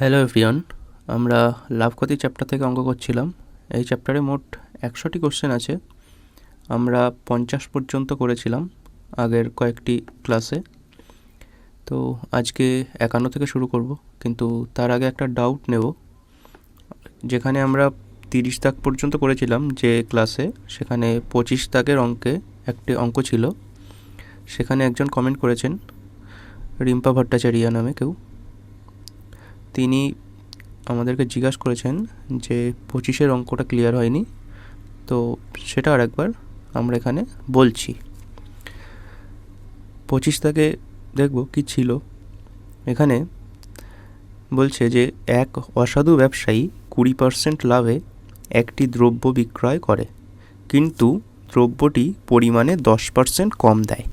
Hello everyone আমরা লাভ ক্ষতি chapter থেকে অঙ্ক করছিলাম। এই চ্যাপ্টারে মোট একশোটি কোশ্চেন আছে। আমরা পঞ্চাশ পর্যন্ত করেছিলাম আগের কয়েকটি ক্লাসে তো আজকে একান্ন থেকে শুরু করব, কিন্তু তার আগে একটা ডাউট নেব। যেখানে আমরা তিরিশ দাগ পর্যন্ত করেছিলাম যে ক্লাসে সেখানে পঁচিশ দাগের অঙ্কে একটি অঙ্ক ছিল। সেখানে একজন কমেন্ট করেছেন, রিম্পা ভট্টাচারিয়া নামে কেউ। তিনি আমাদেরকে জিজ্ঞাসা করেছেন যে পঁচিশের অঙ্কটা ক্লিয়ার হয়নি, তো সেটা আর একবার আমরা এখানে বলছি। পঁচিশ থেকে দেখব কি ছিল। এখানে বলছে যে এক অসাধু ব্যবসায়ী কুড়ি পার্সেন্ট লাভে একটি দ্রব্য বিক্রয় করে, কিন্তু দ্রব্যটি পরিমাণে দশ পার্সেন্ট কম দেয়।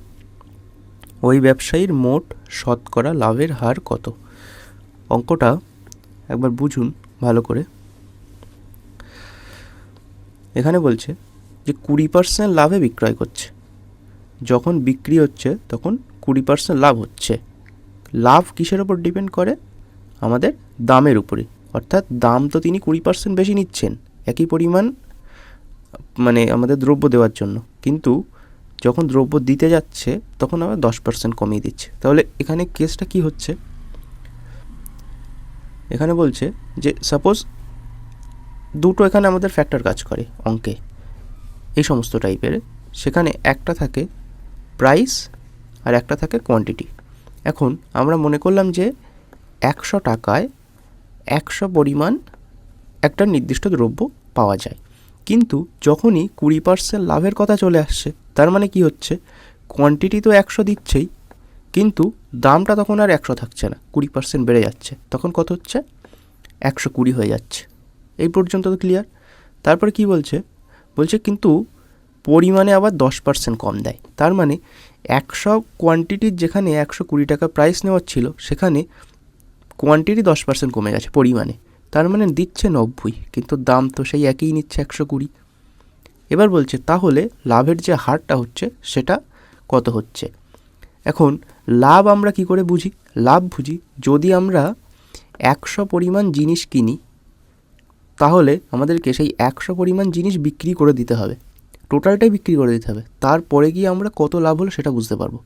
ওই ব্যবসায়ীর মোট শতকরা লাভের হার কত? অঙ্কটা একবার বুঝুন ভালো করে। এখানে বলছে যে কুড়ি পার্সেন্ট লাভে বিক্রয় করছে। যখন বিক্রি হচ্ছে, তখন কুড়ি পার্সেন্ট লাভ হচ্ছে। লাভ কিসের ওপর ডিপেন্ড করে? আমাদের দামের উপরে। অর্থাৎ দাম তো তিনি কুড়ি পার্সেন্ট বেশি নিচ্ছেন, একই পরিমাণ মানে আমাদের দ্রব্য দেওয়ার জন্য। কিন্তু যখন দ্রব্য দিতে যাচ্ছে, তখন আবার দশ পার্সেন্ট কমিয়ে দিচ্ছে। তাহলে এখানে কেসটা কি হচ্ছে? এখানে বলছে যে সাপোজ দুটো এখানে আমাদের ফ্যাক্টর কাজ করে অঙ্কে। এই সমস্ত টাইপের সেখানে একটা থাকে প্রাইস আর একটা থাকে কোয়ান্টিটি এখন আমরা মনে করলাম যে, একশো টাকায় একশো পরিমাণ একটা নির্দিষ্ট দ্রব্য পাওয়া যায়। কিন্তু যখনই কুড়ি পার্সেন্ট লাভের কথা চলে আসছে, তার মানে কি হচ্ছে? কোয়ান্টিটি তো একশো দিচ্ছেই। কিন্তু দামটা তখন আর একশো থাকছে না, কুড়ি পার্সেন্ট বেড়ে যাচ্ছে। তখন কত হচ্ছে? একশো কুড়ি হয়ে যাচ্ছে। এই পর্যন্ত তো ক্লিয়ার তারপরে কি বলছে? বলছে কিন্তু পরিমাণে আবার দশ পার্সেন্ট কম দেয়। তার মানে একশো কোয়ান্টিটির যেখানে একশো কুড়ি টাকা প্রাইস নেওয়ার ছিল, সেখানে কোয়ান্টিটি দশ পার্সেন্ট কমে গেছে পরিমাণে। তার মানে দিচ্ছে নব্বই, কিন্তু দাম তো সেই একই নিচ্ছে একশো কুড়ি। এবার বলছে, তাহলে লাভের যে হারটা হচ্ছে, সেটা কত হচ্ছে? এখন লাভ আমরা কি করে বুঝি? লাভ বুঝি, যদি আমরা একশো পরিমাণ জিনিস কিনি, তাহলে আমাদেরকে সেই একশো পরিমাণ জিনিস বিক্রি করে দিতে হবে। টোটালটাই বিক্রি করে দিতে হবে। তারপরে গিয়ে আমরা কত লাভ হলো সেটা বুঝতে পারব।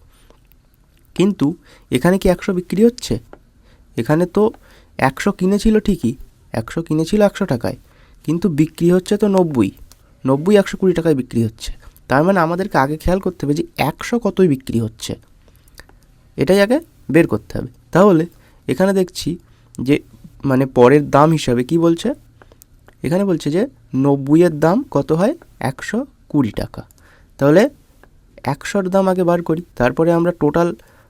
কিন্তু এখানে কি একশো বিক্রি হচ্ছে? এখানে তো একশো কিনেছিল ঠিকই, একশো কিনেছিল একশো টাকায়, কিন্তু বিক্রি হচ্ছে তো নব্বই নব্বই একশো কুড়ি টাকায় বিক্রি হচ্ছে। তার মানে আমাদেরকে আগে খেয়াল করতে হবে যে একশো কতই বিক্রি হচ্ছে। এটাই আগে বের করতে হবে। তাহলে এখানে দেখছি যে মানে পরের দাম হিসাবে কি বলছে? এখানে বলছে যে নব্বইয়ের দাম কত হয়? একশো কুড়ি টাকা। তাহলে একশোর দাম আগে বার করি, তারপরে আমরা টোটাল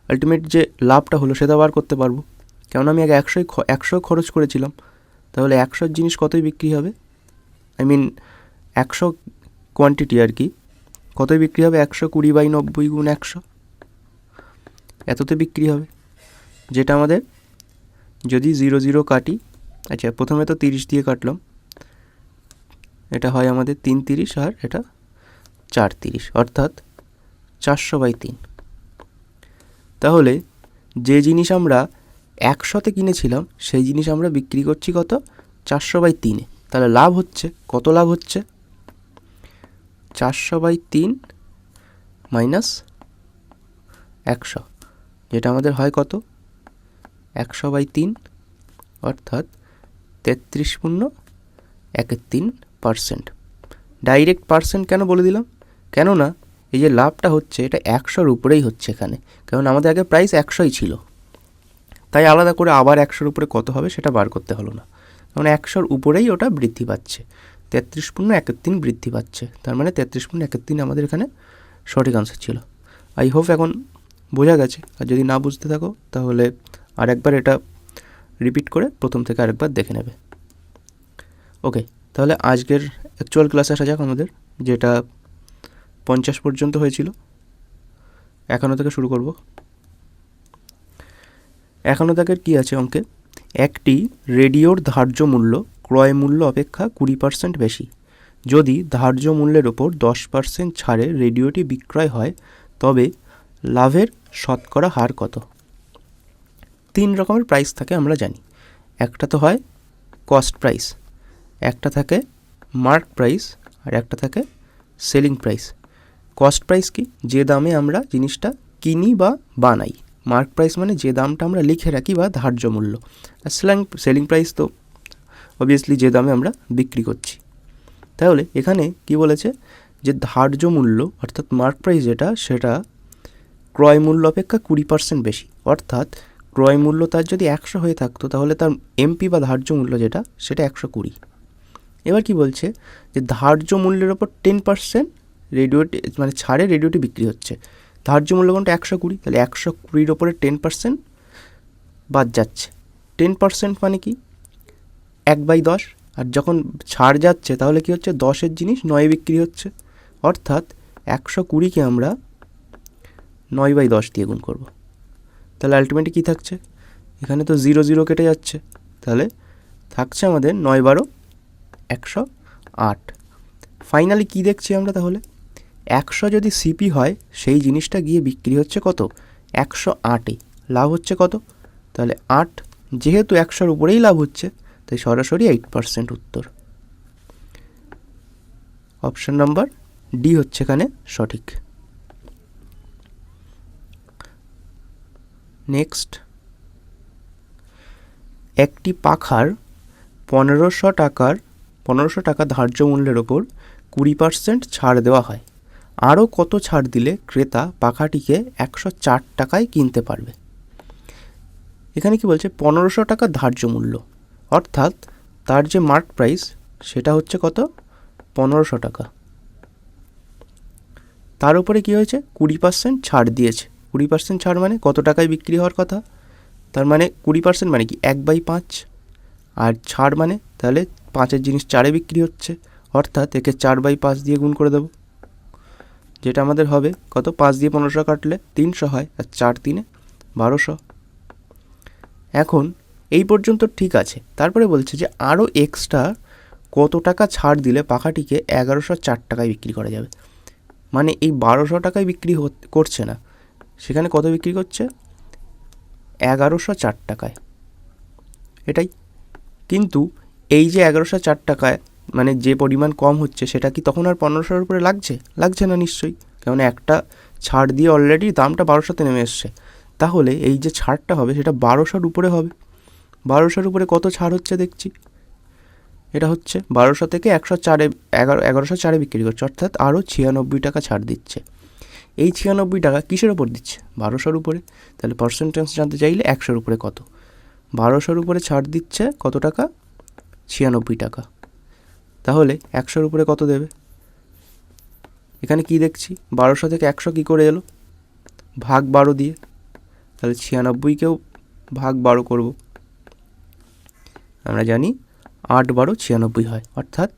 আলটিমেট যে লাভটা হলো সেটা বার করতে পারব। কেন আমি আগে একশোই একশো খরচ করেছিলাম। তাহলে একশোর জিনিস কতই বিক্রি হবে? আই মিন একশো কোয়ান্টিটি আর কি। কতই বিক্রি হবে? একশো কুড়ি বাই নব্বই গুণ একশো। এততে বিক্রি হবে? যেটা আমাদের যদি জিরো জিরো কাটি আচ্ছা প্রথমে তো তিরিশ দিয়ে কাটলাম। এটা হয় আমাদের তিন তিরিশ আর এটা চার তিরিশ, অর্থাৎ চারশো বাই তিন। তাহলে যে জিনিস আমরা একশোতে কিনেছিলাম, সেই জিনিস আমরা বিক্রি করছি কত? চারশো বাই তিনে তাহলে লাভ হচ্ছে? কত লাভ হচ্ছে? চারশো বাই তিন মাইনাস একশো। যেটা আমাদের হয় কত? একশো বাই তিন, অর্থাৎ তেত্রিশ পূর্ণ একের তিন পার্সেন্ট। ডাইরেক্ট পার্সেন্ট কেন বলে দিলাম? কেননা এই যে লাভটা হচ্ছে, এটা একশোর উপরেই হচ্ছে এখানে, কারণ আমাদের আগে প্রাইস একশোই ছিল। তাই আলাদা করে আবার একশোর উপরে কত হবে সেটা বার করতে হলো না। কারণ একশোর উপরেই ওটা বৃদ্ধি পাচ্ছে। তেত্রিশ পূর্ণ একের তিন বৃদ্ধি পাচ্ছে। তার মানে তেত্রিশ পূর্ণ একের তিন আমাদের এখানে সঠিক আনসার ছিল। আই হোপ এখন বোঝা গেছে। আর যদি না বুঝতে থাকো, তাহলে আরেকবার এটা রিপিট করে প্রথম থেকে আরেকবার দেখে নেবে। ওকে তাহলে আজকের অ্যাকচুয়াল ক্লাসে আসা যাক আমাদের, যেটা পঞ্চাশ পর্যন্ত হয়েছিল। একান্ন থেকে শুরু করব। একান্ন থেকে কী আছে, অঙ্কে? একটি রেডিওর ধার্য মূল্য ক্রয় মূল্য অপেক্ষা কুড়ি পার্সেন্ট বেশি। যদি ধার্য মূল্যের ওপর দশ পার্সেন্ট ছাড়ে রেডিওটি বিক্রয় হয়, তবে লাভের শতকরা হার কত? তিন রকমের প্রাইস থাকে আমরা জানি। একটা তো হয় কস্ট প্রাইস একটা থাকে মার্ক প্রাইস আর একটা থাকে সেলিং প্রাইস কস্ট প্রাইস কি? যে দামে আমরা জিনিসটা কিনি বা বানাই। মার্ক প্রাইস মানে যে দামটা আমরা লিখে রাখি বা ধার্য মূল্য। আর সেলিং সেলিং প্রাইস তো অবভিয়াসলি যে দামে আমরা বিক্রি করছি। তাহলে এখানে কি বলেছে? যে ধার্য মূল্য অর্থাৎ মার্ক প্রাইস যেটা, সেটা ক্রয় মূল্য অপেক্ষা কুড়ি পার্সেন্ট বেশি। অর্থাৎ ক্রয় মূল্য তার যদি একশো হয়ে থাকতো, তাহলে তার এমপি বা ধার্য মূল্য যেটা, সেটা একশো কুড়ি। এবার কি বলছে যে ধার্য মূল্যের ওপর টেন পার্সেন্ট রেডিওটি মানে ছাড়ে রেডিওটি বিক্রি হচ্ছে। ধার্য মূল্য কোনটা একশো কুড়ি, তাহলে একশো কুড়ির ওপরে টেন পার্সেন্ট বাদ যাচ্ছে। টেন পার্সেন্ট মানে কি? এক বাই দশ। আর যখন ছাড় যাচ্ছে, তাহলে কি হচ্ছে? দশের জিনিস নয় বিক্রি হচ্ছে। অর্থাৎ একশো কুড়িকে আমরা নয় বাই দশ দিয়ে গুণ করব। তাহলে আলটিমেটলি কী থাকছে? এখানে তো জিরো জিরো কেটে যাচ্ছে। তাহলে থাকছে আমাদের নয় বারো একশো আট। ফাইনালি কী দেখছি আমরা তাহলে? একশো যদি সিপি হয়, সেই জিনিসটা গিয়ে বিক্রি হচ্ছে কত? একশো আটে লাভ হচ্ছে কত? তাহলে আট যেহেতু একশোর উপরেই লাভ হচ্ছে, তাই সরাসরি এইট পার্সেন্ট উত্তর। অপশন নাম্বার ডি হচ্ছে এখানে সঠিক। নেক্সট। একটি পাখার পনেরোশো টাকার, পনেরোশো টাকা ধার্য মূল্যের ওপর কুড়ি পার্সেন্ট ছাড় দেওয়া হয়। আরও কত ছাড় দিলে ক্রেতা পাখাটিকে একশো চার টাকায় কিনতে পারবে? এখানে কি বলছে? পনেরোশো টাকা ধার্য মূল্য। অর্থাৎ তার যে মার্ক প্রাইস, সেটা হচ্ছে কত? পনেরোশো টাকা। তার উপরে কী হয়েছে? কুড়ি পার্সেন্ট ছাড় দিয়েছে। কুড়ি পার্সেন্ট ছাড় মানে কত টাকায় বিক্রি হওয়ার কথা? তার মানে কুড়ি পার্সেন্ট মানে কি? এক বাই পাঁচ। আর ছাড় মানে তাহলে পাঁচের জিনিস চারে বিক্রি হচ্ছে। অর্থাৎ একে চার বাই পাঁচ দিয়ে গুণ করে দেবো। যেটা আমাদের হবে কত? পাঁচ দিয়ে পনেরোশো কাটলে তিনশো হয়। আর চার তিনে বারোশো। এখন এই পর্যন্ত ঠিক আছে। তারপরে বলছে যে আরও এক্সট্রা কত টাকা ছাড় দিলে পাখাটিকে এগারোশো চার টাকায় বিক্রি করা যাবে? মানে এই বারোশো টাকায় বিক্রি করছে না। সেখানে কত বিক্রি করছে? এগারোশো চার টাকায়। এটাই। কিন্তু এই যে এগারোশো চার টাকায় মানে যে পরিমাণ কম হচ্ছে, সেটা কি তখন আর পনেরোশোর উপরে লাগছে? লাগছে না নিশ্চয়ই। কেননা একটা ছাড় দিয়ে অলরেডি দামটা বারোশোতে নেমে এসছে। তাহলে এই যে ছাড়টা হবে, সেটা বারোশোর উপরে হবে। বারোশোর উপরে কত ছাড় হচ্ছে দেখছি? এটা হচ্ছে বারোশো থেকে একশো চারে, এগারো, এগারোশো চারে বিক্রি করছে, অর্থাৎ আরও ছিয়ানব্বই টাকা ছাড় দিচ্ছে। এই ছিয়ানব্বই টাকা কিসের ওপর দিচ্ছে? বারোশোর উপরে। তাহলে পার্সেন্টেজ জানতে চাইলে একশোর উপরে কত? বারোশোর উপরে ছাড় দিচ্ছে কত টাকা? ছিয়ানব্বই টাকা। তাহলে একশোর উপরে কত দেবে? এখানে কি দেখছি? বারোশো থেকে একশো কী করে এলো? ভাগ বারো দিয়ে। তাহলে ছিয়ানব্বইকেও ভাগ বারো করব। আমরা জানি আট বারো ছিয়ানব্বই হয়। অর্থাৎ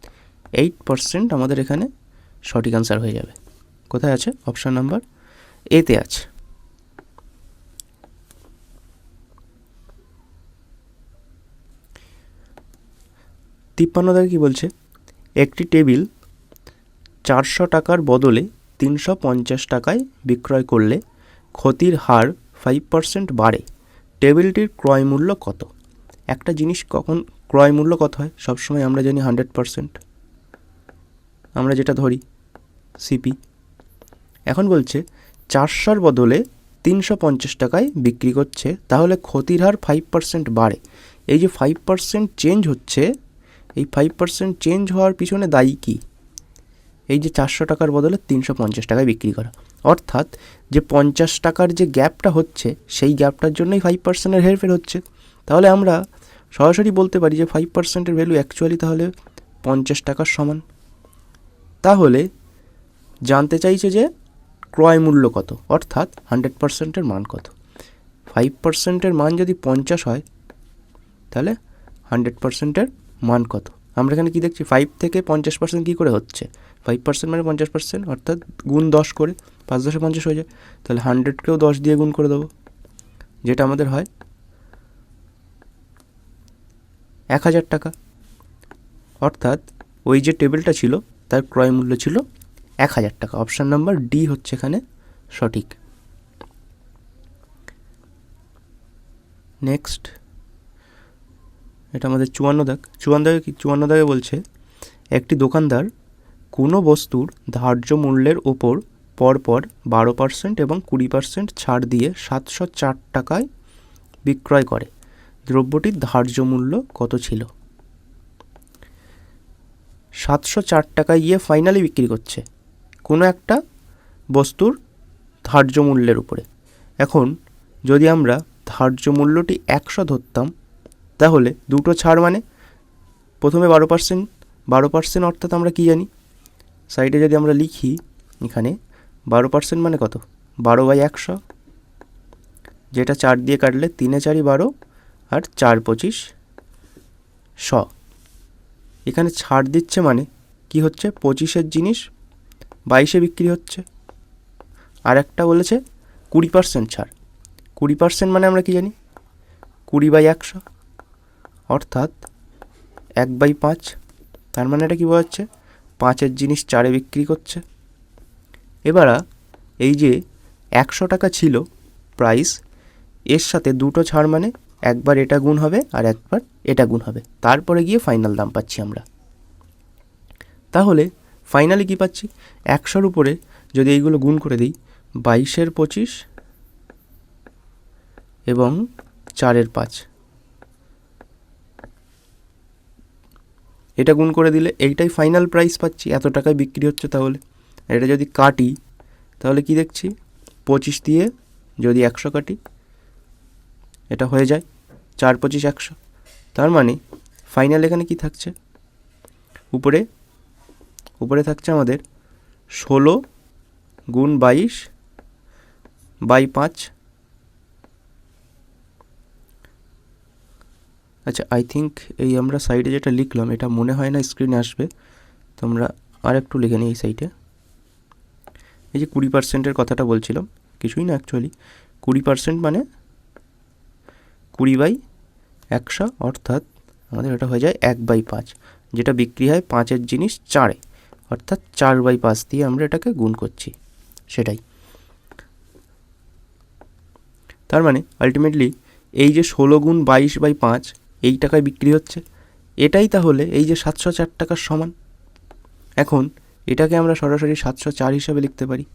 এইট পারসেন্ট আমাদের এখানে সঠিক আনসার হয়ে যাবে। কোথায় আছে? অপশান নাম্বার এতে আছে। তিপ্পান্ন দাগে কী বলছে? একটি টেবিল চারশো টাকার বদলে তিনশো পঞ্চাশ টাকায় বিক্রয় করলে ক্ষতির হার ফাইভ পার্সেন্ট বাড়ে। টেবিলটির ক্রয় মূল্য কত? একটা জিনিস কখন, ক্রয় মূল্য কত হয়? সবসময় আমরা জানি হান্ড্রেড পার্সেন্ট আমরা যেটা ধরি সিপি এখন বলছে, চারশোর বদলে তিনশো পঞ্চাশ টাকায় বিক্রি করছে, তাহলে ক্ষতির হার ফাইভ পার্সেন্ট বাড়ে। এই যে ফাইভ পার্সেন্ট চেঞ্জ হচ্ছে, এই ফাইভ পার্সেন্ট চেঞ্জ হওয়ার পিছনে দায়ী কী? এই যে চারশো টাকার বদলে তিনশো পঞ্চাশ টাকায় বিক্রি করা। অর্থাৎ যে পঞ্চাশ টাকার যে গ্যাপটা হচ্ছে, সেই গ্যাপটার জন্যই ফাইভ পার্সেন্টের হেরফের হচ্ছে। তাহলে আমরা সরাসরি বলতে পারি যে ফাইভ পার্সেন্টের ভ্যালু অ্যাকচুয়ালি তাহলে পঞ্চাশ টাকার সমান। তাহলে জানতে চাইছে যে ক্রয় মূল্য কত? অর্থাৎ হান্ড্রেড পার্সেন্টের মান কত? ফাইভ পার্সেন্টের মান যদি পঞ্চাশ হয়, তাহলে হান্ড্রেড পার্সেন্টের মান কত? আমরা এখানে কী দেখছি? ফাইভ থেকে পঞ্চাশ পার্সেন্ট কী করে হচ্ছে? ফাইভ পার্সেন্ট মানে পঞ্চাশ পার্সেন্ট অর্থাৎ গুণ দশ করে, পাঁচ দশে পঞ্চাশ হয়ে যায়। তাহলে হান্ড্রেডকেও দশ দিয়ে গুণ করে দেবো। যেটা আমাদের হয় এক হাজার টাকা। অর্থাৎ ওই যে টেবিলটা ছিল, তার ক্রয় মূল্য ছিল এক হাজার টাকা। অপশান নাম্বার ডি হচ্ছে এখানে সঠিক। নেক্সট এটা আমাদের চুয়ান্ন দাগ। চুয়ান্ন দাগে চুয়ান্ন দাগে বলছে, একটি দোকানদার কোনো বস্তুর ধার্য মূল্যের ওপর পরপর বারো পার্সেন্ট এবং কুড়ি পার্সেন্ট ছাড় দিয়ে সাতশো চার টাকায় বিক্রয় করে। দ্রব্যটির ধার্য মূল্য কত ছিল? সাতশো চার টাকায় গিয়ে ফাইনালি বিক্রি করছে। কোনো একটা বস্তুর ধার্য মূল্যের উপরে। এখন যদি আমরা ধার্য মূল্যটি একশো ধরতাম, তাহলে দুটো ছাড় মানে প্রথমে বারো পার্সেন্ট বারো পার্সেন্ট অর্থাৎ আমরা কী জানি? সাইডে যদি আমরা লিখি এখানে, বারো পার্সেন্ট মানে কত? বারো বাই একশো, যেটা চার দিয়ে কাটলে তিনে চারি বারো আর চার পঁচিশ শ। এখানে ছাড় দিচ্ছে মানে কি হচ্ছে? পঁচিশের জিনিস বাইশে বিক্রি হচ্ছে। আর একটা বলেছে কুড়ি পার্সেন্ট ছাড়। কুড়ি পার্সেন্ট মানে আমরা কি জানি? কুড়ি বাই একশো। অর্থাৎ এক বাই পাঁচ। তার মানে এটা কী বোঝাচ্ছে পাঁচের জিনিস চারে বিক্রি করছে। এবার এই যে একশো টাকা ছিল প্রাইস এর সাথে দুটো ছাড় মানে একবার এটা গুণ হবে আর একবার এটা গুণ হবে। তারপরে গিয়ে ফাইনাল দাম পাচ্ছি আমরা। তাহলে ফাইনালি কী পাচ্ছি? একশোর উপরে যদি এইগুলো গুণ করে দিই, বাইশের পঁচিশ এবং চারের পাঁচ। এটা গুণ করে দিলে এইটাই ফাইনাল প্রাইস পাচ্ছি। এত টাকায় বিক্রি হচ্ছে তাহলে। এটা যদি কাটি, তাহলে কি দেখছি? পঁচিশ দিয়ে যদি একশো কাটি, এটা হয়ে যায় চার পঁচিশ একশো। তার মানে ফাইনাল এখানে কি থাকছে? উপরে উপরে থাকছে আমাদের ষোলো গুণ বাইশ বাই পাঁচ। আচ্ছা আই থিঙ্ক এই আমরা সাইডে যেটা লিখলাম, এটা মনে হয় না স্ক্রিনে আসবে। তোমরা আর একটু লিখে নিই এই সাইডে এই যে কুড়ি পার্সেন্টের কথাটা বলছিলাম, কিছুই না অ্যাকচুয়ালি কুড়ি পার্সেন্ট মানে কুড়ি বাই একশো, অর্থাৎ আমাদের এটা হয়ে যায় এক বাই পাঁচ, যেটা বিক্রি হয় পাঁচের জিনিস চারে। অর্থাৎ চার বাই পাঁচ দিয়ে আমরা এটাকে গুণ করছি, সেটাই। তার মানে আলটিমেটলি এই যে ষোলো গুণ বাইশ বাই পাঁচ, এই টাকায় বিক্রি হচ্ছে। এটাই তাহলে এই যে সাতশো চার টাকার সমান। এখন এটাকে আমরা সরাসরি সাতশো চার হিসাবে লিখতে পারি।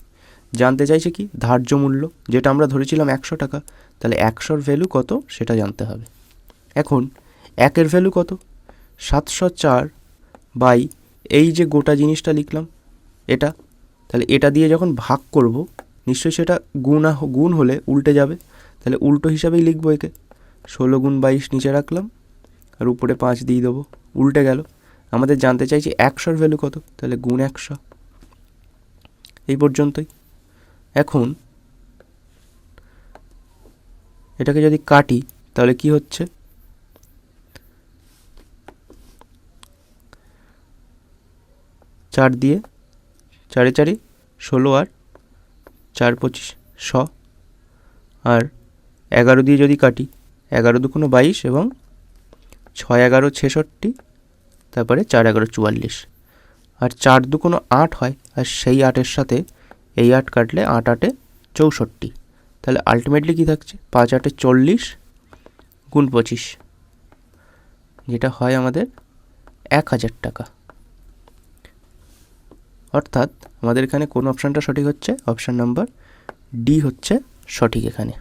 জানতে চাইছে কি? ধার্য মূল্য, যেটা আমরা ধরেছিলাম একশো টাকা, তাহলে একশোর ভ্যালু কত সেটা জানতে হবে। এখন একের ভ্যালু কত? সাতশো চার বাই এই যে গোটা জিনিসটা লিখলাম, এটা, তাহলে এটা দিয়ে যখন ভাগ করব, নিশ্চয়ই সেটা গুণ গুণ হলে উল্টে যাবে। তাহলে উল্টো হিসাবেই লিখব একে। ষোলো গুণ বাইশ নিচে রাখলাম, আর উপরে পাঁচ দিয়ে দেবো। উল্টে গেল। আমাদের জানতে চাইছি একশোর ভ্যালু কত? তাহলে গুণ একশো। এই পর্যন্তই। এখন, এটাকে যদি কাটি, তাহলে কি হচ্ছে? চার দিয়ে, চারে চারে ষোলো আর চার পঁচিশ, শ। আর এগারো দিয়ে যদি কাটি, এগারো দুকোনো বাইশ এবং ছয় এগারো ছেষট্টি, তারপরে চার এগারো চুয়াল্লিশ। আর চার দুকোনো আট হয়, আর সেই আটের সাথে এই আট কাটলে আট আটে চৌষট্টি। তাহলে আলটিমেটলি কী থাকছে? পাঁচ আটে চল্লিশ গুণ পঁচিশ, যেটা হয় আমাদের এক হাজার টাকা। অর্থাৎ আমাদের এখানে কোন অপশানটা সঠিক হচ্ছে? অপশান নাম্বার ডি হচ্ছে সঠিক এখানে।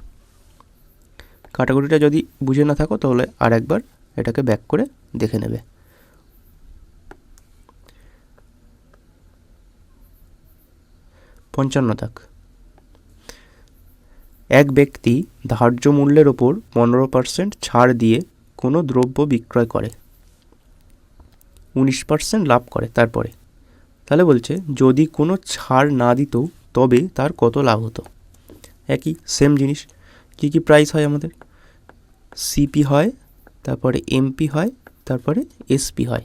কাটাকুটিটা যদি বুঝে না থাকো, তাহলে আর একবার এটাকে ব্যাক করে দেখে নেবে। পঞ্চান্ন দাগ এক ব্যক্তি ধার্য মূল্যের ওপর পনেরো পার্সেন্ট ছাড় দিয়ে কোনো দ্রব্য বিক্রয় করে। উনিশ পার্সেন্ট লাভ করে তারপরে। তাহলে বলছে, যদি কোনো ছাড় না দিত, তবে তার কত লাভ হতো? একই সেম জিনিস। কী কী প্রাইস হয় আমাদের? সিপি হয়, তারপরে এমপি হয়, তারপরে এসপি হয়।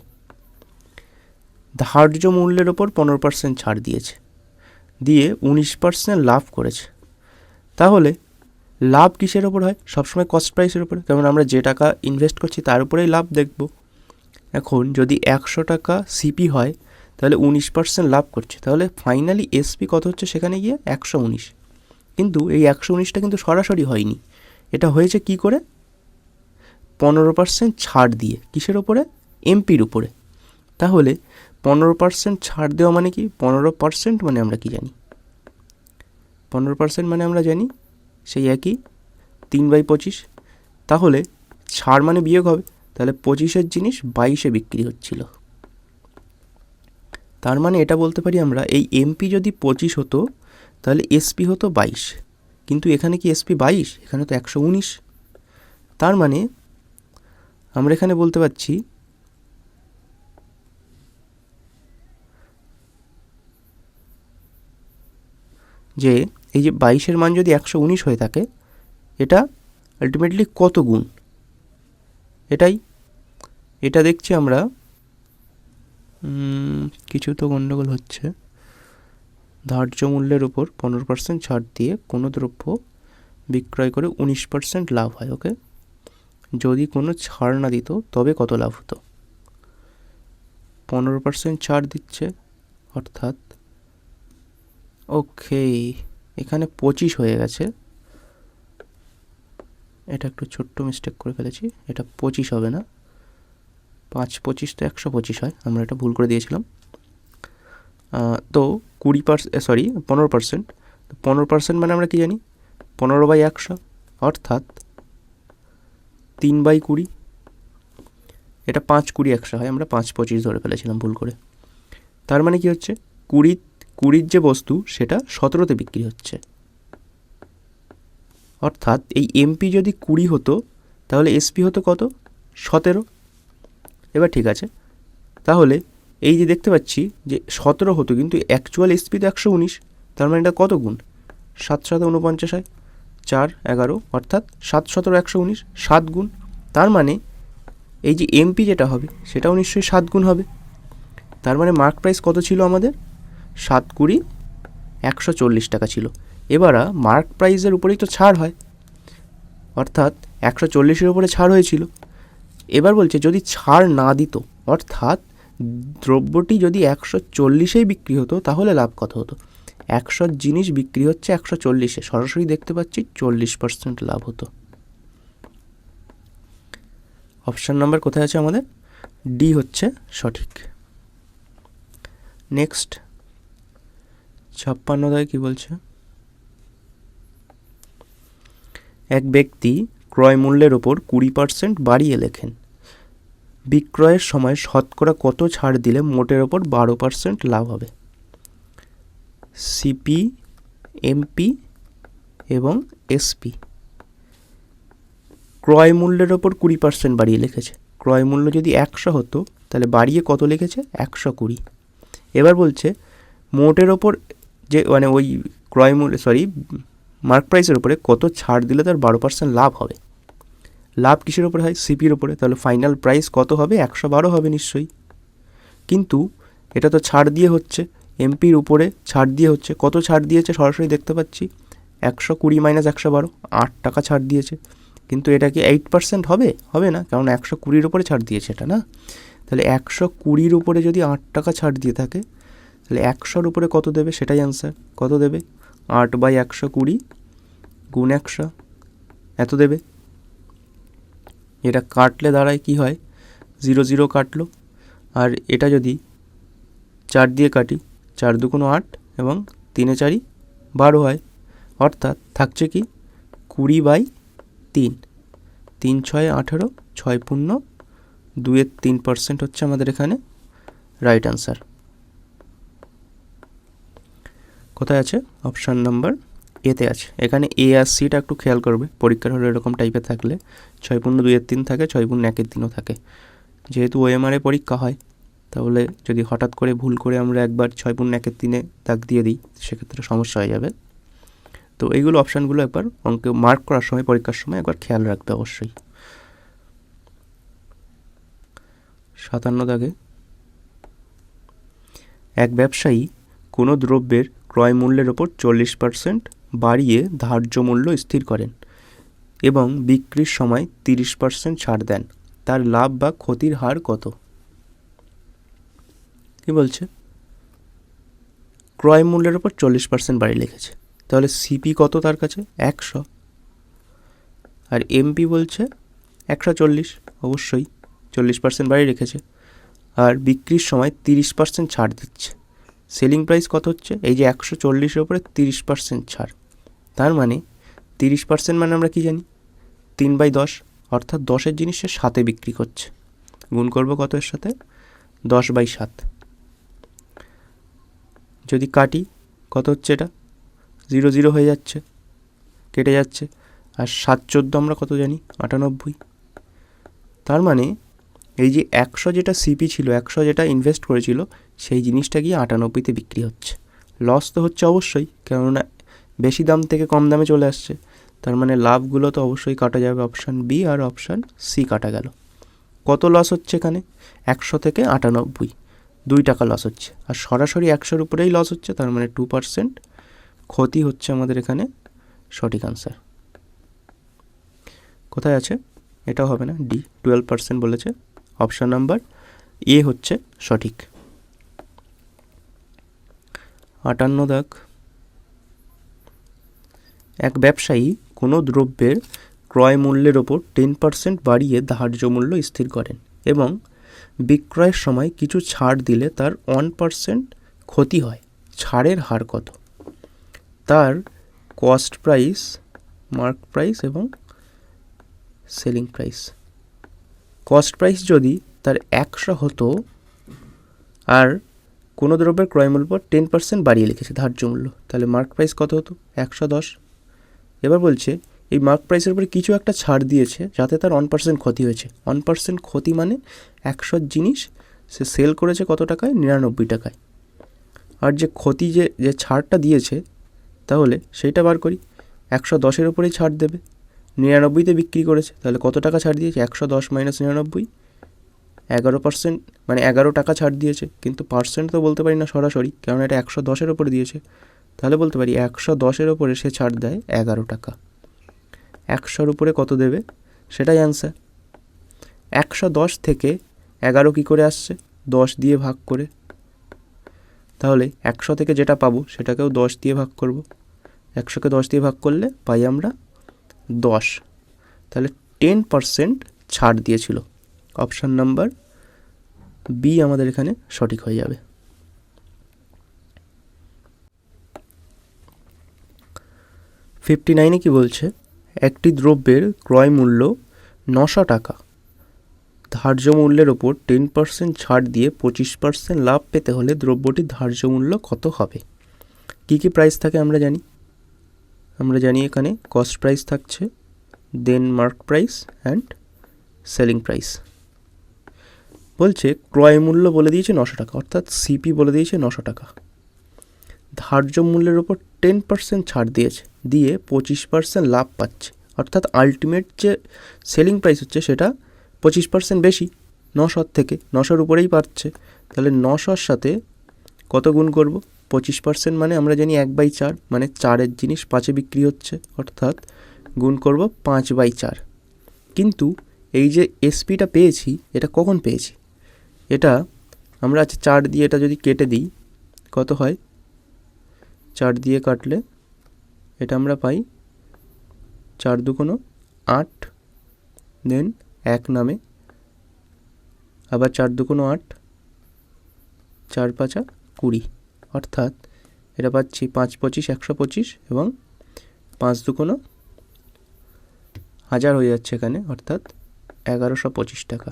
ধার্য মূল্যের ওপর পনেরো পার্সেন্ট ছাড় দিয়েছে। দিয়ে উনিশ পার্সেন্ট লাভ করেছে। তাহলে লাভ কিসের ওপর হয়? সবসময় কস্ট প্রাইসের উপরে কারণ আমরা যে টাকা ইনভেস্ট করছি, তার উপরেই লাভ দেখব। এখন যদি একশো টাকা সিপি হয় তাহলে উনিশ পার্সেন্ট লাভ করছে। তাহলে ফাইনালি এসপি কত হচ্ছে সেখানে গিয়ে? একশো উনিশ। কিন্তু এই একশো উনিশটা কিন্তু সরাসরি হয়নি। এটা হয়েছে কি করে? পনেরো পার্সেন্ট ছাড় দিয়ে। কিসের ওপরে এমপির উপরে। তাহলে পনেরো পার্সেন্ট ছাড় দেওয়া মানে কি? পনেরো পার্সেন্ট মানে আমরা কি জানি? পনেরো পার্সেন্ট মানে আমরা জানি সেই একই, তিন বাই পঁচিশ। তাহলে ছাড় মানে বিয়োগ হবে। তাহলে পঁচিশের জিনিস বাইশে বিক্রি হচ্ছিল। তার মানে এটা বলতে পারি আমরা, এই এমপি যদি পঁচিশ হতো, তাহলে এসপি হতো বাইশ। কিন্তু এখানে কি এসপি বাইশ? এখানে তো একশো উনিশ। তার মানে আমরা এখানে বলতে পারছি যে এই যে বাইশের মান যদি একশো উনিশ হয়ে থাকে, এটা আলটিমেটলি কত গুণ? এটাই। এটা দেখছি আমরা কিছু তো গণ্ডগোল হচ্ছে। ধার্য মূল্যের উপর পনেরো পার্সেন্ট ছাড় দিয়ে কোনো দ্রব্য বিক্রয় করে উনিশ পার্সেন্ট লাভ হয় ওকে যদি কোনো ছাড় না দিত, তবে কত লাভ হতো? পনেরো পার্সেন্ট ছাড় দিচ্ছে, অর্থাৎ ওকে এখানে পঁচিশ হয়ে গেছে। এটা একটু ছোট্ট মিস্টেক করে ফেলেছি, এটা পঁচিশ হবে না। পাঁচ পঁচিশ তো একশো পঁচিশ হয়, আমরা এটা ভুল করে দিয়েছিলাম। তো কুড়ি পার্সেন্ট সরি পনেরো পার্সেন্ট। পনেরো পার্সেন্ট মানে আমরা কি জানি? পনেরো বাই একশো, অর্থাৎ তিন বাই কুড়ি। এটা পাঁচ কুড়ি একশো হয়, আমরা পাঁচ পঁচিশ ধরে ফেলেছিলাম ভুল করে। তার মানে কি হচ্ছে? কুড়ি, কুড়ির যে বস্তু, সেটা সতেরোতে বিক্রি হচ্ছে। অর্থাৎ এই এমপি যদি কুড়ি হতো, তাহলে এসপি হতো কত? সতেরো। এবার ঠিক আছে। তাহলে এই যে দেখতে পাচ্ছি যে সতেরো হতো কিন্তু অ্যাকচুয়াল এসপি তো একশো উনিশ, তার মানে এটা কত গুণ? সাত সাত উনপঞ্চাশ হয়। চার, এগারো, অর্থাৎ সাত সতেরো একশো উনিশ, সাত গুণ। তার মানে এই যে এমপি যেটা হবে, সেটাও নিশ্চয়ই সাত গুণ হবে। তার মানে মার্ক প্রাইস কত ছিল আমাদের? সাত কুড়ি একশো চল্লিশ টাকা ছিল। এবার মার্ক প্রাইসের উপরেই তো ছাড় হয়। অর্থাৎ একশো চল্লিশের উপরে ছাড় হয়েছিল। এবার বলছে, যদি ছাড় না দিত, অর্থাৎ দ্রব্যটি যদি একশো চল্লিশেই বিক্রি হতো, তাহলে লাভ কত হতো? একশো জিনিস বিক্রি হচ্ছে একশো চল্লিশে, সরাসরি দেখতে পাচ্ছি চল্লিশ পার্সেন্ট লাভ হতো। অপশান নাম্বার কোথায় আছে আমাদের? ডি হচ্ছে সঠিক। নেক্সট ছাপ্পান্ন দায় কী বলছে? এক ব্যক্তি ক্রয় মূল্যের ওপর কুড়ি পার্সেন্ট বাড়িয়ে লেখেন। বিক্রয়ের সময় শতকরা কত ছাড় দিলে মোটের ওপর বারো পার্সেন্ট লাভ হবে? সিপি, এমপি এবং এসপি। ক্রয় মূল্যের ওপর কুড়ি পার্সেন্ট বাড়িয়ে লিখেছে। ক্রয় মূল্য যদি একশো হতো, তাহলে বাড়িয়ে কত লিখেছে? একশো কুড়ি। এবার বলছে, মোটের ওপর যে মানে ওই ক্রয় মূল্য সরি মার্ক প্রাইসের উপরে কত ছাড় দিলে তার বারো পার্সেন্ট লাভ হবে? লাভ কিসের উপরে হয়? সিপির উপরে। তাহলে ফাইনাল প্রাইস কত হবে? একশো বারো হবে নিশ্চয়ই। কিন্তু এটা তো ছাড় দিয়ে হচ্ছে। এমপির উপরে ছাড় দিয়ে হচ্ছে। কত ছাড় দিয়েছে সরাসরি দেখতে পাচ্ছি? একশো কুড়ি মাইনাস একশো বারো। আট টাকা ছাড় দিয়েছে। কিন্তু এটা কি এইট পার্সেন্ট হবে? হবে না, কারণ একশো কুড়ির উপরে ছাড় দিয়েছে এটা, না? তাহলে একশো কুড়ির উপরে যদি আট টাকা ছাড় দিয়ে থাকে, তাহলে একশোর উপরে কত দেবে? সেটাই অ্যান্সার কত দেবে? আট বাই একশো কুড়ি গুণ একশো, এত দেবে? এটা কাটলে দাঁড়ায় কি হয়? জিরো জিরো কাটলো। আর এটা যদি চার দিয়ে কাটি, চার দুগুণ আট এবং তিনে চারি বারো হয়, অর্থাৎ থাকছে কি কুড়ি বাই তিন। তিন ছয় আঠেরো, ছয় পূর্ণ দুয়ের তিন পার্সেন্ট হচ্ছে আমাদের এখানে রাইট আনসার কোথায় আছে? অপশান নাম্বার এতে আছে। এখানে এ আর সিটা একটু খেয়াল করবে। পরীক্ষার হলে এরকম টাইপের থাকলে ছয় পূর্ণ দুইয়ের তিন থাকে, ছয় পূর্ণ একের দিনও থাকে। যেহেতু ওএমআরে পরীক্ষা হয়, তাহলে যদি হঠাৎ করে ভুল করে আমরা একবার ছয় পূর্ণ একের তিনে দাগ দিয়ে দিই, সেক্ষেত্রে সমস্যা হয়ে যাবে। তো এইগুলো অপশানগুলো একবার অঙ্কে মার্ক করার সময়, পরীক্ষার সময় একবার খেয়াল রাখবে অবশ্যই। সাতান্ন দাগে, এক ব্যবসায়ী কোনো দ্রব্যের ক্রয় মূল্যের ওপর চল্লিশ পার্সেন্ট বাড়িয়ে ধার্য মূল্য স্থির করেন এবং বিক্রির সময় তিরিশ পার্সেন্ট ছাড় দেন। তার লাভ বা ক্ষতির হার কত? কি বলছে? ক্রয় মূল্যের ওপর চল্লিশ পার্সেন্ট বাড়ি লিখেছে। তাহলে সিপি কত তার কাছে? একশো। আর এমপি বলছে একশো চল্লিশ, অবশ্যই। চল্লিশ পার্সেন্ট বাড়িয়ে রেখেছে। আর বিক্রির সময় তিরিশ পার্সেন্ট ছাড় দিচ্ছে। সেলিং প্রাইস কত হচ্ছে? এই যে একশো চল্লিশের উপরে তিরিশ পার্সেন্ট ছাড়। তার মানে তিরিশ পার্সেন্ট মানে আমরা কী জানি? তিন বাই দশ, অর্থাৎ দশের জিনিস সে সাতে বিক্রি করছে। গুণ করব কত এর সাথে? দশ বাই সাত। যদি কাটি, কত হচ্ছে এটা? জিরো জিরো হয়ে যাচ্ছে, কেটে যাচ্ছে। আর সাত চোদ্দ আমরা কত জানি? আটানব্বই। তার মানে এই যে একশো যেটা সিপি ছিল, একশো যেটা ইনভেস্ট করেছিল, সেই জিনিসটা গিয়ে আটানব্বইতে বিক্রি হচ্ছে। লস তো হচ্ছে অবশ্যই, কেননা বেশি দাম থেকে কম দামে চলে আসছে। তার মানে লাভগুলো তো অবশ্যই কাটা যাবে অপশান বি আর অপশান সি কাটা গেল। কত লস হচ্ছে এখানে? একশো থেকে আটানব্বই। দুই টাকা লস হচ্ছে। আর সরাসরি একশোর উপরেই লস হচ্ছে, তার মানে টু পার্সেন্ট ক্ষতি হচ্ছে আমাদের এখানে। সঠিক আনসার কোথায় আছে? এটাও হবে না ডি টুয়েলভ পার্সেন্ট বলেছে। অপশান নাম্বার এ হচ্ছে সঠিক। আটান্ন দাগ। এক ব্যবসায়ী কোনো দ্রব্যের ক্রয় মূল্যের ওপর টেন পার্সেন্ট বাড়িয়ে ধার্য মূল্য স্থির করেন এবং বিক্রয়ের সময় কিছু ছাড় দিলে তার ওয়ান পার্সেন্ট ক্ষতি হয়। ছাড়ের হার কত? তার কস্ট প্রাইস মার্ক প্রাইস এবং সেলিং প্রাইস কস্ট প্রাইস যদি তার একশো হতো, আর কোনো দ্রব্যের ক্রয় মূল্য টেন পার্সেন্ট বাড়িয়ে লিখেছে ধার্য মূল্য, তাহলে মার্ক প্রাইস কত হতো? একশো দশ। এবার বলছে, এই মার্ক প্রাইসের উপরে কিছু একটা ছাড় দিয়েছে, যাতে তার ওয়ান পার্সেন্ট ক্ষতি হয়েছে। ওয়ান পার্সেন্ট ক্ষতি মানে একশো জিনিস সে সেল করেছে কত টাকায়? নিরানব্বই টাকায়। আর যে ক্ষতি যে যে ছাড়টা দিয়েছে, তাহলে সেইটা বার করি। একশো দশের উপরেই ছাড় দেবে। নিরানব্বইতে বিক্রি করেছে। তাহলে কত টাকা ছাড় দিয়েছে? একশো দশ মাইনাস নিরানব্বই। এগারো পার্সেন্ট মানে এগারো টাকা ছাড় দিয়েছে। কিন্তু পার্সেন্ট তো বলতে পারি না সরাসরি, কারণ এটা একশো দশের ওপরে দিয়েছে। তাহলে বলতে পারি একশো দশের ওপরে সে ছাড় দেয় এগারো টাকা। একশোর উপরে কত দেবে? সেটাই অ্যান্সার একশো দশ থেকে এগারো কী করে আসছে? দশ দিয়ে ভাগ করে। তাহলে একশো থেকে যেটা পাবো, সেটাকেও দশ দিয়ে ভাগ করব। একশোকে দশ দিয়ে ভাগ করলে পাই আমরা দশ। তাহলে টেন পারসেন্ট ছাড় দিয়েছিল। অপশান নাম্বার বি আমাদের এখানে সঠিক হয়ে যাবে। ফিফটি নাইনে কী বলছে? একটি দ্রব্যের ক্রয় মূল্য নশো টাকা। ধার্য মূল্যের ওপর টেন পার্সেন্ট ছাড় দিয়ে পঁচিশ পার্সেন্ট লাভ পেতে হলে দ্রব্যটির ধার্য মূল্য কত হবে? কী কী প্রাইস থাকে আমরা জানি? আমরা জানি এখানে কস্ট প্রাইস থাকছে then mark price and selling price বলছে, ক্রয় মূল্য বলে দিয়েছে নশো টাকা, অর্থাৎ সিপি বলে দিয়েছে নশো টাকা। ধার্য মূল্যের ওপর টেন পার্সেন্ট ছাড় দিয়েছে, দিয়ে পঁচিশ পার্সেন্ট লাভ পাচ্ছে। অর্থাৎ আলটিমেট যে সেলিং প্রাইস হচ্ছে, সেটা পঁচিশ পার্সেন্ট বেশি, নশোর থেকে, নশোর উপরেই পাচ্ছে তাহলে নশোর সাথে কত গুণ করব? পঁচিশ পার্সেন্ট মানে আমরা জানি এক বাই চার মানে চারের জিনিস পাঁচে বিক্রি হচ্ছে, অর্থাৎ গুণ করব পাঁচ বাই চার। কিন্তু এই যে এসপিটা পেয়েছি, এটা কখন পেয়েছি? এটা আমরা আচ্ছা চার দিয়ে এটা যদি কেটে দিই, কত হয়? চার দিয়ে কাটলে এটা আমরা পাই চার দুকোনো আট দেন এক নামে। আবার চার দুকোনো আট, চার পাঁচা কুড়ি। অর্থাৎ এটা পাচ্ছি পাঁচ পঁচিশ, একশো পঁচিশ এবং পাঁচ দুকোনো হাজার হয়ে যাচ্ছে এখানে, অর্থাৎ এগারোশো পঁচিশ টাকা।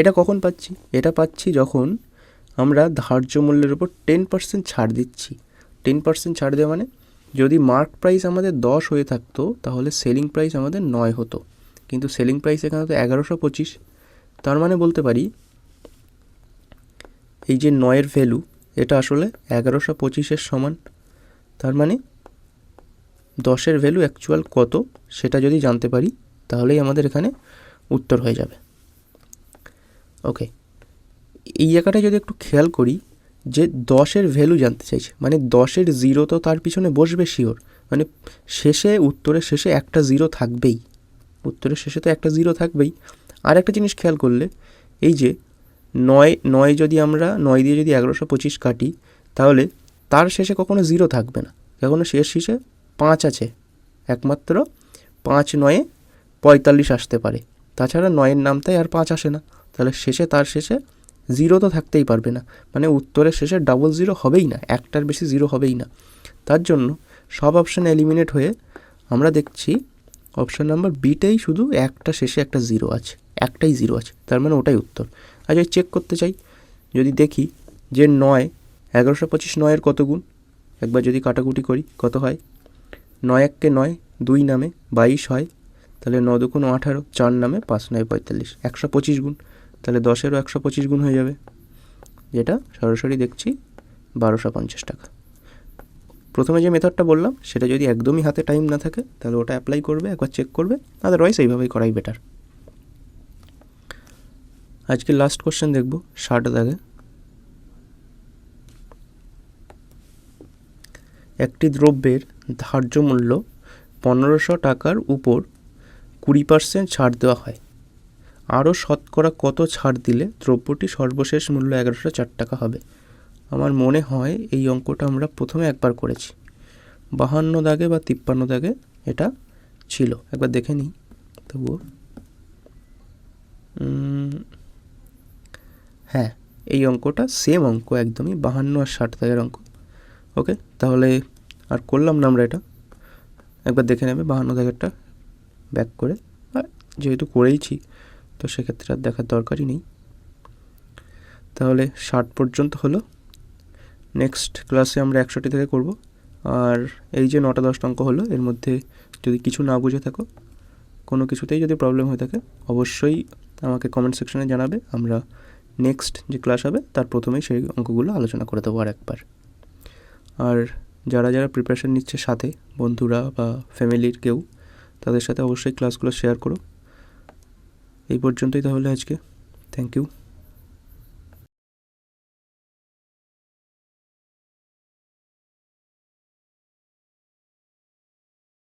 এটা কখন পাচ্ছি? এটা পাচ্ছি যখন আমরা ধার্য মূল্যের উপর টেন পার্সেন্ট ছাড় দিচ্ছি। টেন পার্সেন্ট ছাড় দেওয়া মানে যদি মার্ক প্রাইস আমাদের দশ হয়ে থাকতো, তাহলে সেলিং প্রাইস আমাদের নয় হতো। কিন্তু সেলিং প্রাইস এখানে তো এগারোশো পঁচিশ। তার মানে বলতে পারি, এই যে নয়ের ভ্যালু এটা আসলে এগারোশো পঁচিশের সমান। তার মানে দশের ভ্যালু অ্যাকচুয়াল কত সেটা যদি জানতে পারি, তাহলেই আমাদের এখানে উত্তর হয়ে যাবে। ওকে এই জায়গাটায় যদি একটু খেয়াল করি, যে দশের ভ্যালু জানতে চাইছে মানে দশের জিরো তো তার পিছনে বসবে শিওর মানে শেষে, উত্তরের শেষে একটা জিরো থাকবেই। উত্তরের শেষে তো একটা জিরো থাকবেই। আর একটা জিনিস খেয়াল করলে, এই যে নয় নয় যদি আমরা, নয় দিয়ে যদি এগারোশো পঁচিশ কাটি, তাহলে তার শেষে কখনো জিরো থাকবে না। কখনো শেষ শেষে পাঁচ আছে। একমাত্র পাঁচ নয়ে পঁয়তাল্লিশ আসতে পারে। তাছাড়া নয়ের নামটাই আর পাঁচ আসে না। তাহলে শেষে তার শেষে জিরো তো থাকতেই পারবে না। মানে উত্তরের শেষে ডাবল জিরো হবেই না, একটার বেশি জিরো হবেই না। তার জন্য সব অপশান এলিমিনেট হয়ে আমরা দেখছি অপশান নাম্বার বিটাই শুধু একটা শেষে একটা জিরো আছে। একটাই জিরো আছে। তার মানে ওটাই উত্তর। আর যদি চেক করতে চাই। যদি দেখি যে নয়, এগারোশো পঁচিশ নয়ের কত গুণ? একবার যদি কাটাকুটি করি, কত হয়? নয় এককে নয়, দুই নামে বাইশ হয়। তাহলে ন দুগুণ আঠারো, চার নামে পাঁচ নয় পঁয়তাল্লিশ। একশো পঁচিশ গুণ। তাহলে দশেরও একশো পঁচিশ গুণ হয়ে যাবে। যেটা সরাসরি দেখছি বারোশো পঞ্চাশ টাকা। প্রথমে যে মেথডটা বললাম, সেটা যদি একদমই হাতে টাইম না থাকে, তাহলে ওটা অ্যাপ্লাই করবে, একবার চেক করবে। আদারওয়াইজ এইভাবেই করাই বেটার আজকে লাস্ট কোশ্চেন দেখব, ষাট দাগে। একটি দ্রব্যের ধার্য মূল্য পনেরোশো টাকার উপর কুড়ি পার্সেন্ট ছাড় দেওয়া হয়। আরও শতকরা কত ছাড় দিলে দ্রব্যটি সর্বশেষ মূল্য এগারোশো চার টাকা হবে? আমার মনে হয় এই অঙ্কটা আমরা প্রথমে একবার করেছি। বাহান্ন দাগে বা তিপ্পান্ন দাগে এটা ছিল। একবার দেখে নিই। তবুও হ্যাঁ এই অঙ্কটা সেম অঙ্ক, একদমই বাহান্ন আর ষাট দাগের অঙ্ক। ওকে তাহলে আর করলাম না আমরা এটা। একবার দেখে নেবে বাহান্ন দাগেরটা ব্যাক করে। আর যেহেতু করেইছি, তো সেক্ষেত্রে আর দেখার দরকারই নেই। তাহলে ষাট পর্যন্ত হলো। নেক্সট ক্লাসে আমরা একশোটি থেকে করব। আর এই যে নটা দশটা অঙ্ক হলো, এর মধ্যে যদি কিছু না বুঝে থাকো, কোনো কিছুতেই যদি প্রবলেম হয়ে থাকে, অবশ্যই আমাকে কমেন্ট সেকশনে জানাবে। আমরা নেক্সট যে ক্লাস হবে, তার প্রথমেই সেই অঙ্কগুলো আলোচনা করে দেবো আর একবার আর যারা যারা প্রিপারেশান নিচ্ছে সাথে, বন্ধুরা বা ফ্যামিলির কেউ, তাদের সাথে অবশ্যই ক্লাসগুলো শেয়ার করো। এই পর্যন্তই তাহলে আজকে। Thank you